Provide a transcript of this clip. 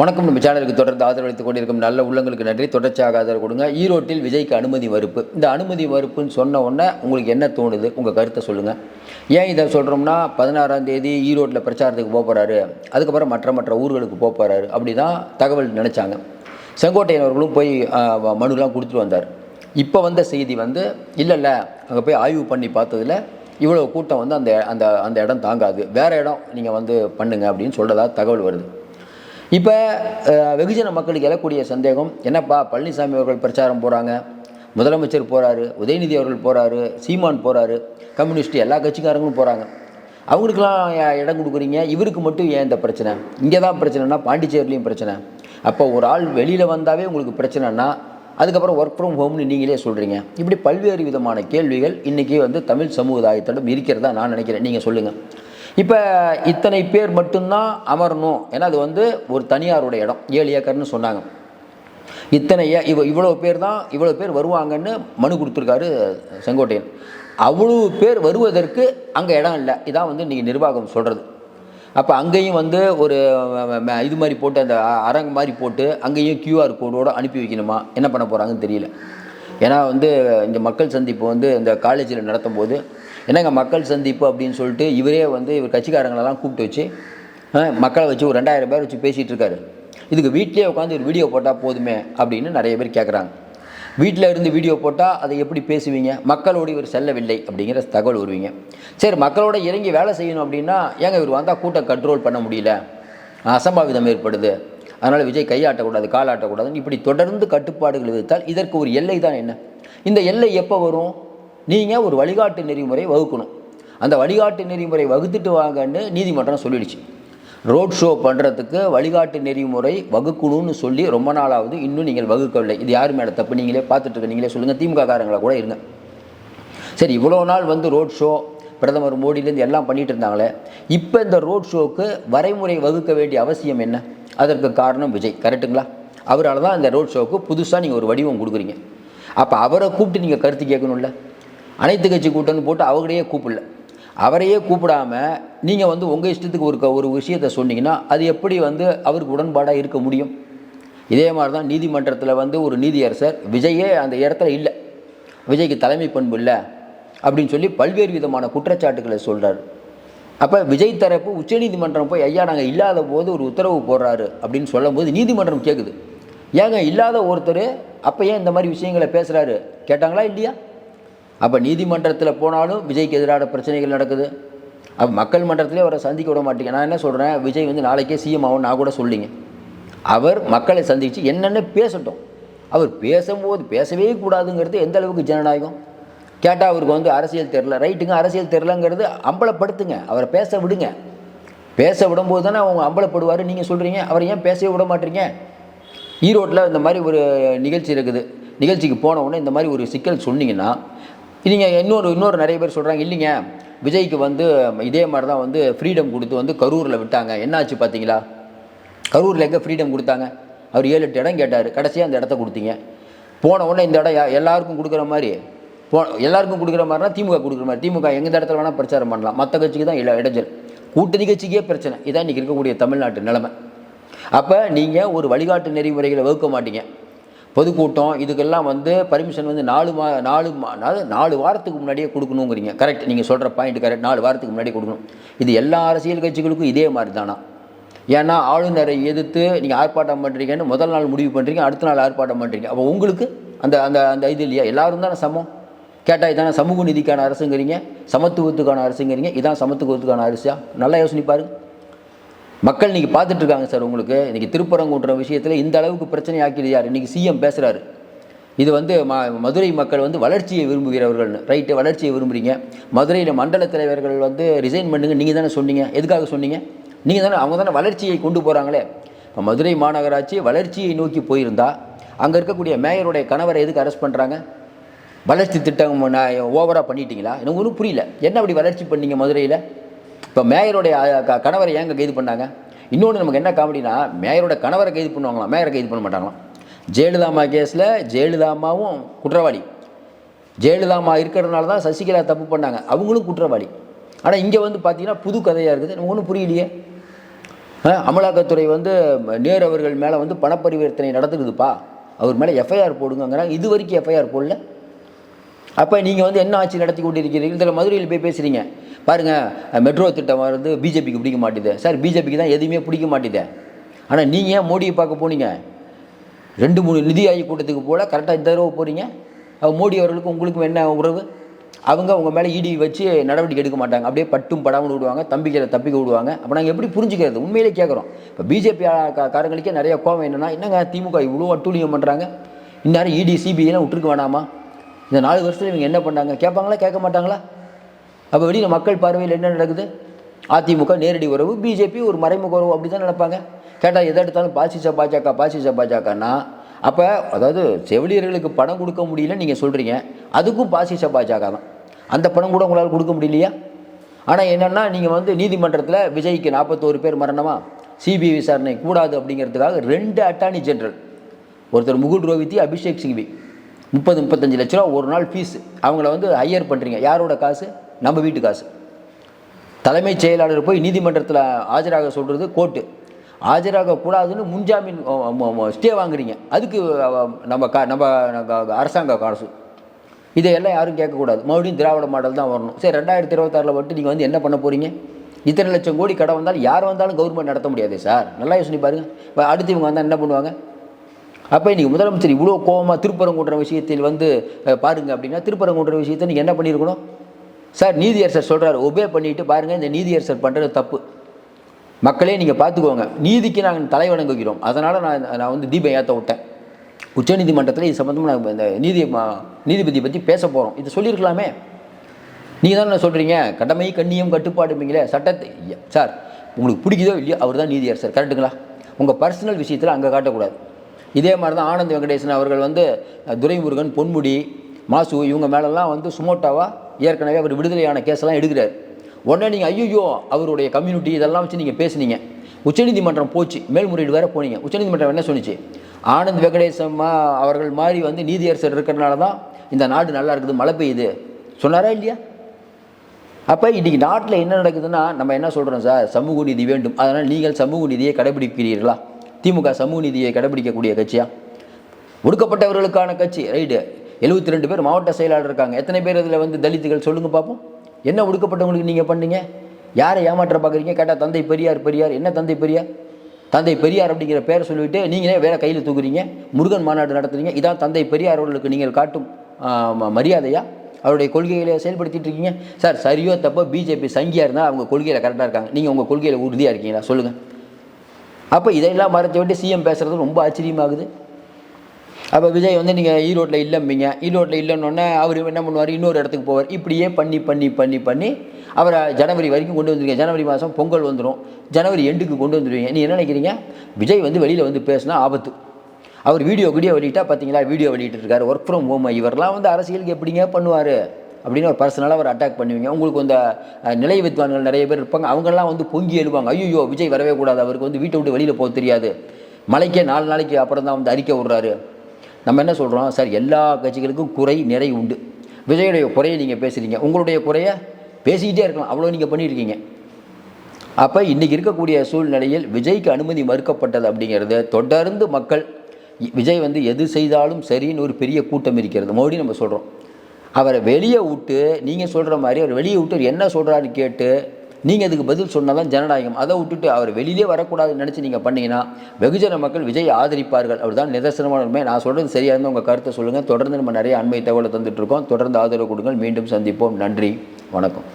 வணக்கம். நம்ம சேனலுக்கு தொடர்ந்து ஆதரவளித்துக் கொண்டிருக்கும் நல்ல உள்ளங்களுக்கு நன்றி. தொடர்ச்சியாக ஆதரவு கொடுங்க. ஈரோட்டில் விஜய்க்கு அனுமதி மறுப்பு. இந்த அனுமதி மறுப்புன்னு சொன்ன உடனே உங்களுக்கு என்ன தோணுது? உங்கள் கருத்தை சொல்லுங்கள் ஏன் இதை சொல்கிறோம்னா பதினாறாம் தேதி ஈரோட்டில் பிரச்சாரத்துக்கு போக போகிறாரு அதுக்கப்புறம் மற்ற மற்ற ஊர்களுக்கு போக போகிறாரு அப்படி தான் தகவல் நினச்சாங்க. செங்கோட்டையன் அவர்களும் போய் மனுலாம் கொடுத்துட்டு வந்தார். இப்போ வந்த செய்தி வந்து இல்லை இல்லை. அங்கே போய் ஆய்வு பண்ணி பார்த்ததுல இவ்வளோ கூட்டம் வந்து அந்த அந்த அந்த இடம் தாங்காது. வேறு இடம் நீங்கள் வந்து பண்ணுங்கள் அப்படின்னு சொல்கிறதா தகவல் வருது. இப்போ வெகுஜன மக்களுக்கு எழக்கூடிய சந்தேகம் என்னப்பா பழனிசாமி அவர்கள் பிரச்சாரம் போகிறாங்க முதலமைச்சர் போகிறாரு உதயநிதி அவர்கள் போகிறாரு சீமான் போகிறாரு கம்யூனிஸ்ட் எல்லா கட்சிக்காரங்களும் போகிறாங்க அவங்களுக்கெல்லாம் இடம் கொடுக்குறீங்க? இவருக்கு மட்டும் ஏன் இந்த பிரச்சனை? இங்கே தான் பிரச்சனைனா பாண்டிச்சேரிலையும் பிரச்சனை. அப்போ ஒரு ஆள் வெளியில் வந்தாவே உங்களுக்கு பிரச்சனைனா அதுக்கப்புறம் ஒர்க் ஃப்ரம் ஹோம்னு நீங்களே சொல்கிறீங்க இப்படி பல்வேறு விதமான கேள்விகள் இன்றைக்கி வந்து தமிழ் சமுதாயத்திடம் இருக்கிறதா நான் நினைக்கிறேன். நீங்கள் சொல்லுங்கள் இப்போ இத்தனை பேர் மட்டும்தான் அமரணும். ஏன்னா அது வந்து ஒரு தனியாருடைய இடம். ஏழு ஏக்கர்னு சொன்னாங்க. இத்தனை ஏ இவ இவ்வளோ பேர் தான் இவ்வளோ பேர் வருவாங்கன்னு மனு கொடுத்துருக்காரு செங்கோட்டையன். அவ்வளோ பேர் வருவதற்கு அங்கே இடம் இல்லை. இதான் வந்து இன்றைக்கி நிர்வாகம் சொல்கிறது அப்போ அங்கேயும் வந்து ஒரு இது மாதிரி போட்டு அந்த அ- அரங்கு மாதிரி போட்டு அங்கேயும் கியூஆர் கோடோடு அனுப்பி வைக்கணுமா? என்ன பண்ண போகிறாங்கன்னு தெரியல. ஏன்னா வந்து இந்த மக்கள் சந்திப்பு வந்து இந்த காலேஜில் நடத்தும் போது என்னங்க மக்கள் சந்திப்பு அப்படின்னு சொல்லிட்டு இவரே வந்து இவர் கட்சிக்காரங்களெல்லாம் கூப்பிட்டு வச்சு மக்களை வச்சு ஒரு ரெண்டாயிரம் பேர் வச்சு பேசிகிட்டு இருக்காரு. இதுக்கு வீட்டிலே உட்காந்து ஒரு வீடியோ போட்டால் போதுமே அப்படின்னு நிறைய பேர் கேட்குறாங்க வீட்டில் இருந்து வீடியோ போட்டால் அதை எப்படி பேசுவீங்க? மக்களோடு இவர் செல்லவில்லை அப்படிங்கிற தகவல் வருவீங்க. சரி மக்களோட இறங்கி வேலை செய்யணும் அப்படின்னா ஏங்க இவர் வந்தால் கூட்டம் கண்ட்ரோல் பண்ண முடியல? அசம்பாவிதம் ஏற்படுது. அதனால் விஜய் கையாட்டக்கூடாது காலாட்டக்கூடாதுன்னு இப்படி தொடர்ந்து கட்டுப்பாடுகள் விதித்தால் இதற்கு ஒரு எல்லை தான் என்ன? இந்த எல்லை எப்போ வரும்? நீங்கள் ஒரு வழிகாட்டு நெறிமுறை வகுக்கணும். அந்த வழிகாட்டு நெறிமுறை வகுத்துட்டு வாங்கன்னு நீதிமன்றம் சொல்லிடுச்சு. ரோட் ஷோ பண்ணுறதுக்கு வழிகாட்டு நெறிமுறை வகுக்கணும்னு சொல்லி ரொம்ப நாளாவது இன்னும் நீங்கள் வகுக்கவில்லை. இது யார் மேலே தப்பு? நீங்களே பார்த்துட்டு இருக்க நீங்களே சொல்லுங்கள் திமுக காரங்களா கூட இருங்க. சரி இவ்வளோ நாள் வந்து ரோட் ஷோ பிரதமர் மோடியிலேருந்து எல்லாம் பண்ணிட்டு இருந்தாங்களே இப்போ இந்த ரோட் ஷோக்கு வரைமுறை வகுக்க வேண்டிய அவசியம் என்ன? அதற்கு காரணம் விஜய். கரெக்டுங்களா அவரால் தான் இந்த ரோட் ஷோக்கு புதுசாக நீங்கள் ஒரு வடிவம் கொடுக்குறீங்க. அப்போ அவரை கூப்பிட்டு நீங்கள் கருத்து கேட்கணும்ல? அனைத்து கட்சி கூட்டம்னு போட்டு அவர்களையே கூப்பிடல. அவரையே கூப்பிடாம நீங்கள் வந்து உங்கள் இஷ்டத்துக்கு ஒரு க- ஒரு விஷயத்தை சொன்னீங்கன்னா அது எப்படி வந்து அவருக்கு உடன்பாடாக இருக்க முடியும்? இதே மாதிரி தான் நீதிமன்றத்தில் வந்து ஒரு நீதியரசர் விஜயே அந்த இடத்துல இல்லை. விஜய்க்கு தலைமை பண்பு இல்லை அப்படின்னு சொல்லி பல்வேறு விதமான குற்றச்சாட்டுகளை சொல்கிறாரு அப்போ விஜய் தரப்பு உச்சநீதிமன்றம் போய் ஐயா நாங்கள் இல்லாத போது ஒரு உத்தரவு போடுறாரு அப்படின்னு சொல்லும்போது நீதிமன்றம் கேட்குது ஏங்க இல்லாத ஒருத்தர் அப்போ ஏன் இந்த மாதிரி விஷயங்களை பேசுகிறாரு கேட்டாங்களா இல்லையா? அப்போ நீதிமன்றத்தில் போனாலும் விஜய்க்கு எதிரான பிரச்சனைகள் நடக்குது. அப்போ மக்கள் மன்றத்திலே அவரை சந்திக்க விட மாட்டேங்க. நான் என்ன சொல்கிறேன் விஜய் வந்து நாளைக்கே சிஎம் ஆகும் நான் கூட சொல்லிங்க. அவர் மக்களை சந்தித்து என்னென்ன பேசட்டும். அவர் பேசும்போது பேசவே கூடாதுங்கிறது எந்த அளவுக்கு ஜனநாயகம்? கேட்டால் அவருக்கு வந்து அரசியல் தெரில ரைட்டுங்க அரசியல் தெரிலங்கிறது அம்பலப்படுத்துங்க. அவரை பேச விடுங்க. பேச விடும்போது தானே அவங்க அம்பலப்படுவார். நீங்கள் சொல்கிறீங்க அவரை ஏன் பேசவே விட மாட்டீங்க? ஈரோட்டில் இந்த மாதிரி ஒரு நிகழ்ச்சி இருக்குது. நிகழ்ச்சிக்கு போன உடனே இந்த மாதிரி ஒரு சிக்கல் சொன்னீங்கன்னா நீங்கள் இன்னொரு இன்னொரு நிறைய பேர் சொல்கிறாங்க இல்லைங்க விஜய்க்கு வந்து இதே மாதிரி தான் வந்து ஃப்ரீடம் கொடுத்து வந்து கரூரில் விட்டாங்க. என்னாச்சு பார்த்தீங்களா கரூரில் எங்கே ஃப்ரீடம் கொடுத்தாங்க? அவர் ஏழு எட்டு இடம் கேட்டார். கடைசியாக அந்த இடத்த கொடுத்தீங்க. போன உடனே இந்த இடம் எல்லாருக்கும் கொடுக்குற மாதிரி போ எல்லாருக்கும் கொடுக்குற மாதிரினா திமுக கொடுக்குற மாதிரி. திமுக எந்த இடத்துல வேணால் பிரச்சாரம் பண்ணலாம். மற்ற கட்சிக்கு தான் இல்லை இடைஞ்சல். கூட்டணி கட்சிக்கே பிரச்சனை. இதான் இன்றைக்கி இருக்கக்கூடிய தமிழ்நாட்டு நிலைமை. அப்போ நீங்கள் ஒரு வழிகாட்டு நெறிமுறைகளை வகுக்க மாட்டீங்க. பொதுக்கூட்டம் இதுக்கெல்லாம் வந்து பர்மிஷன் வந்து நாலு மா நாலு மா அதாவது நாலு வாரத்துக்கு முன்னாடியே கொடுக்கணுங்கிறீங்க. கரெக்ட் நீங்கள் சொல்கிற பாயிண்ட் கரெக்ட் நாலு வாரத்துக்கு முன்னாடியே கொடுக்கணும். இது எல்லா அரசியல் கட்சிகளுக்கும் இதே மாதிரி தானா ஏன்னா ஆளுநரை எதிர்த்து நீங்கள் ஆர்ப்பாட்டம் பண்ணுறீங்கன்னு முதல் நாள் முடிவு பண்ணுறீங்க அடுத்த நாள் ஆர்ப்பாட்டம் பண்ணுறீங்க அப்போ உங்களுக்கு அந்த அந்த அந்த இது இல்லையா? எல்லோரும் தானே சமம். கேட்டால் இதான சமூக நீதிக்கான அரசுங்கிறீங்க சமத்துவத்துக்கான அரசுங்கிறீங்க இதான் சமத்துவத்துக்கான அரசியா நல்லா யோசனை பாருங்க. மக்கள் நீங்கள் பார்த்துட்டு இருக்காங்க சார் உங்களுக்கு. இன்றைக்கி திருப்பரங்குன்ற விஷயத்தில் இந்த அளவுக்கு பிரச்சனை ஆக்கிடு யார் இன்றைக்கி சிஎம் பேசுகிறாரு இது வந்து ம மதுரை மக்கள் வந்து வளர்ச்சியை விரும்புகிறவர்கள்னு. ரைட்டு வளர்ச்சியை விரும்புகிறீங்க மதுரையில் மண்டல தலைவர்கள் வந்து ரிசைன் பண்ணுங்க. நீங்கள் தானே சொன்னீங்க. எதுக்காக சொன்னீங்க? நீங்கள் தானே அவங்க தானே வளர்ச்சியை கொண்டு போகிறாங்களே இப்போ மதுரை மாநகராட்சி வளர்ச்சியை நோக்கி போயிருந்தா அங்கே இருக்கக்கூடிய மேயருடைய கணவரை எதுக்கு அரெஸ்ட் பண்ணுறாங்க வளர்ச்சி திட்டம் ஓவராக பண்ணிட்டீங்களா? எனக்கு ஒன்றும் புரியல. என்ன அப்படி வளர்ச்சி பண்ணீங்க மதுரையில்? இப்போ மேயருடைய கணவரை ஏங்க கைது பண்ணாங்க? இன்னொன்று நமக்கு என்ன காமெடினா மேயரோட கணவரை கைது பண்ணுவாங்களாம். மேயரை கைது பண்ண மாட்டாங்களாம். ஜெயலலிதாமா கேஸில் ஜெயலலிதாம்மாவும் குற்றவாளி. ஜெயலலிதாமா இருக்கிறதுனால தான் சசிகலா தப்பு பண்ணாங்க. அவங்களும் குற்றவாளி. ஆனால் இங்கே வந்து பார்த்தீங்கன்னா புது கதையாக இருக்குது. நமக்கு ஒன்றும் புரியலையே. அமலாக்கத்துறை வந்து நேரு அவர்கள் மேலே வந்து பணப்பரிவர்த்தனை நடந்துக்குதுப்பா அவர் மேலே எஃப்ஐஆர் போடுங்கிறாங்க இது வரைக்கும் எஃப்ஐஆர் போடல. அப்போ நீங்கள் வந்து என்ன ஆட்சி நடத்தி கொண்டிருக்கிறீர்கள்? இதில் மதுரையில் போய் பேசுகிறீங்க பாருங்கள் மெட்ரோ திட்டம் வந்து பிஜேபிக்கு பிடிக்க மாட்டேது. சார் பிஜேபிக்கு தான் எதுவுமே பிடிக்க மாட்டேது. ஆனால் நீங்கள் ஏன் மோடியை பார்க்க போனீங்க? ரெண்டு மூணு நிதி ஆய்வு கூட்டத்துக்கு போல் கரெக்டாக இந்த தடவை போகிறீங்க மோடி அவர்களுக்கும் உங்களுக்கும் என்ன உறவு? அவங்க உங்கள் மேலே இடி வச்சு நடவடிக்கை எடுக்க மாட்டாங்க. அப்படியே பட்டும் படாமல் விடுவாங்க தம்பிக்கிற தப்பிக்க விடுவாங்க. அப்போ நாங்கள் எப்படி புரிஞ்சுக்கிறது? உண்மையிலே கேட்குறோம் இப்போ பிஜேபி காரங்களுக்கே நிறைய கோவம் என்னன்னா என்னங்க திமுக இவ்வளோ அட்டூழியம் பண்ணுறாங்க இந்நேரம் இடி சிபிஐலாம் விட்டுருக்க வேணாமா? இந்த நாலு வருஷத்துல இவங்க என்ன பண்ணாங்க? கேட்பாங்களா? கேட்க மாட்டாங்களா அப்போ வெளியில் மக்கள் பார்வையில் என்ன நடக்குது? அதிமுக நேரடி உறவு பிஜேபி ஒரு மறைமுக உறவு அப்படி தான் நடப்பாங்க கேட்டால் எதை எடுத்தாலும் பாசிச பாஜக பாசிச பாஜகன்னா அப்போ அதாவது செவிலியர்களுக்கு பணம் கொடுக்க முடியல நீங்கள் சொல்கிறீங்க அதுக்கும் பாசிச பாஜக தான். அந்த பணம் கூட உங்களால் கொடுக்க முடியலையா? ஆனால் என்னென்னா நீங்கள் வந்து நீதிமன்றத்தில் விஜய்க்கு நாற்பத்தோரு பேர் மரணமா? சிபிஐ விசாரணை கூடாது அப்படிங்கிறதுக்காக ரெண்டு அட்டார்னி ஜெனரல். ஒருத்தர் முகுல் ரோஹித்தி அபிஷேக் சிங்வி. முப்பது முப்பத்தஞ்சு லட்ச ரூபா ஒரு நாள் ஃபீஸ் அவங்கள வந்து ஹையர் பண்ணுறீங்க யாரோட காசு? நம்ம வீட்டு காசு. தலைமைச் செயலாளர் போய் நீதிமன்றத்தில் ஆஜராக சொல்கிறது கோர்ட்டு ஆஜராக கூடாதுன்னு முன்ஜாமீன் ஸ்டே வாங்குறீங்க. அதுக்கு நம்ம கா நம்ம அரசாங்க காசு. இதையெல்லாம் யாரும் கேட்கக்கூடாது. மறுபடியும் திராவிட மாடல் தான் வரணும். சரி ரெண்டாயிரத்தி இருபத்தாறில் மட்டும் நீங்கள் வந்து என்ன பண்ண போகிறீங்க இத்தனை லட்சம் கோடி கடன் வந்தாலும் யார் வந்தாலும் கவர்மெண்ட் நடத்த முடியாது சார். நல்லா யோசனை பாருங்கள் இப்போ அடுத்து இவங்க வந்தால் என்ன பண்ணுவாங்க? அப்போ இன்றைக்கி முதலமைச்சர் இவ்வளோ கோவமாக திருப்பரங்குன்ற விஷயத்தில் வந்து பாருங்க அப்படின்னா திருப்பரங்குன்ற விஷயத்தை நீங்கள் என்ன பண்ணியிருக்கணும்? சார் நீதியரசர் சொல்கிறார் ஒபே பண்ணிவிட்டு பாருங்கள் இந்த நீதியரசர் பண்ணுறது தப்பு. மக்களே நீங்கள் பார்த்துக்கோங்க நீதிக்கு நாங்கள் தலை வணங்குகிறோம். அதனால் நான் நான் வந்து தீபம் ஏற்ற விட்டேன். உச்சநீதிமன்றத்தில் இது சம்மந்தமாக நாங்கள் இந்த நீதி நீதிபதி பற்றி பேச போகிறோம் இது சொல்லியிருக்கலாமே. நீங்கள் தானே சொல்கிறீங்க கடமை கண்ணியம் கட்டுப்பாடுமீங்களே சட்டத்தை சார் உங்களுக்கு பிடிக்குதோ இல்லையோ அவர் தான் நீதியரசர். கரெக்டுங்களா உங்கள் பர்சனல் விஷயத்தில் அங்கே காட்டக்கூடாது. இதே மாதிரி தான் ஆனந்த் வெங்கடேசன் அவர்கள் வந்து துரைமுருகன் பொன்முடி மாசு இவங்க மேலெல்லாம் வந்து சுமோட்டாவாக ஏற்கனவே அவர் விடுதலையான கேஸெல்லாம் எடுக்கிறார். உடனே நீங்கள் ஐயோ அவருடைய கம்யூனிட்டி இதெல்லாம் வச்சு நீங்கள் பேசுனீங்க. உச்சநீதிமன்றம் போச்சு மேல்முறையீடு வேறு போனீங்க. உச்சநீதிமன்றம் என்ன சொன்னிச்சு? ஆனந்த் வெங்கடேசன் மா- அவர்கள் மாதிரி வந்து நீதியரசர் இருக்கிறனால தான் இந்த நாடு நல்லா இருக்குது மழை பெய்யுது. சொன்னாரா இல்லையா? அப்போ இன்றைக்கி நாட்டில் என்ன நடக்குதுன்னா நம்ம என்ன சொல்கிறோம் சார்? சமூக நீதி வேண்டும். அதனால் நீங்கள் சமூக நீதியை கடைபிடிக்கிறீர்களா? திமுக சமூக நீதியை கடைபிடிக்கக்கூடிய கட்சியா? ஒடுக்கப்பட்டவர்களுக்கான கட்சி. ரைடு எழுபத்தி ரெண்டு பேர் மாவட்ட செயலாளர் இருக்காங்க. எத்தனை பேர் இதில் வந்து தலித்துகள் சொல்லுங்க பார்ப்போம் என்ன ஒடுக்கப்பட்டவங்களுக்கு நீங்கள் பண்ணீங்க? யாரை ஏமாற்ற பார்க்குறீங்க? கேட்டால் தந்தை பெரியார் பெரியார். என்ன தந்தை பெரியார்? தந்தை பெரியார் அப்படிங்கிற பேரை சொல்லிவிட்டு நீங்களே வேற கையில் தூக்குறீங்க. முருகன் மாநாடு நடத்துறீங்க. இதான் தந்தை பெரியார் அவர்களுக்கு நீங்கள் காட்டும் மரியாதையா? அவருடைய கொள்கைகளை செயல்படுத்திட்டு இருக்கீங்க. சார் சரியோ தப்போ பிஜேபி சங்கியாக இருந்தால் அவங்க கொள்கையில் கரெக்டாக இருக்காங்க. நீங்கள் உங்கள் கொள்கையில் உறுதியாக இருக்கீங்களா? சொல்லுங்கள் அப்போ இதையெல்லாம் மறைச்ச விட்டு சிஎம் பேசுகிறது ரொம்ப ஆச்சரியமாகுது. அப்போ விஜய் வந்து நீங்கள் ஈரோட்டில் இல்லைம்பிங்க. ஈரோட்டில் இல்லைன்னொன்னே அவர் என்ன பண்ணுவார்? இன்னொரு இடத்துக்கு போவார். இப்படியே பண்ணி பண்ணி பண்ணி பண்ணி அவரை ஜனவரி வரைக்கும் கொண்டு வந்துருக்கீங்க ஜனவரி மாதம் பொங்கல் வந்துடும் ஜனவரி எண்டுக்கு கொண்டு வந்துடுவீங்க நீ என்ன நினைக்கிறீங்க? விஜய் வந்து வெளியில் வந்து பேசினா ஆபத்து. அவர் வீடியோ வீடியோ வெளியிட்டா பார்த்தீங்களா வீடியோ வெளியிட்டு இருக்காரு. ஒர்க் ஃப்ரம் ஹோம் இவரெல்லாம் வந்து அரசியலுக்கு எப்படிங்க பண்ணுவார்? அப்படின்னு ஒரு பர்சனலாக ஒரு அட்டாக் பண்ணுவீங்க. உங்களுக்கு அந்த நிலை வித்வான்கள் நிறைய பேர் இருப்பாங்க. அவங்கெல்லாம் வந்து பொங்கி எழுவாங்க. ஐயோ விஜய் வரவே கூடாது. அவருக்கு வந்து வீட்டை விட்டு வெளியில் போக தெரியாது. மலைக்கே நாலு நாளைக்கு அப்புறம் தான் வந்து அறிக்கை விடுறாரு. நம்ம என்ன சொல்கிறோம் சார் எல்லா கட்சிகளுக்கும் குறை நிறை உண்டு. விஜயுடைய குறையை நீங்கள் பேசுகிறீங்க உங்களுடைய குறையை பேசிக்கிட்டே இருக்கலாம். அவ்வளோ நீங்கள் பண்ணியிருக்கீங்க. அப்போ இன்றைக்கி இருக்கக்கூடிய சூழ்நிலையில் விஜய்க்கு அனுமதி மறுக்கப்பட்டது அப்படிங்கிறது தொடர்ந்து மக்கள் விஜய் வந்து எது செய்தாலும் சரின்னு ஒரு பெரிய கூட்டம் இருக்கிறது. மோடி நம்ம சொல்கிறோம் அவரை வெளியே விட்டு நீங்கள் சொல்கிற மாதிரி அவர் வெளியே விட்டு அவர் என்ன சொல்கிறாருன்னு கேட்டு நீங்கள் அதுக்கு பதில் சொன்னால் தான் ஜனநாயகம். அதை விட்டுட்டு அவர் வெளியிலே வரக்கூடாதுன்னு நினச்சி நீங்கள் பண்ணீங்கன்னா வெகுஜன மக்கள் விஜய் ஆதரிப்பார்கள். அவர் தான் நிதர்சனமான உண்மை நான் சொல்கிறது சரியாக இருந்தால் உங்கள் கருத்தை சொல்லுங்கள் தொடர்ந்து நம்ம நிறைய அண்மை தகவலை தந்துட்டு இருக்கோம். தொடர்ந்து ஆதரவு கொடுங்கள். மீண்டும் சந்திப்போம். நன்றி. வணக்கம்.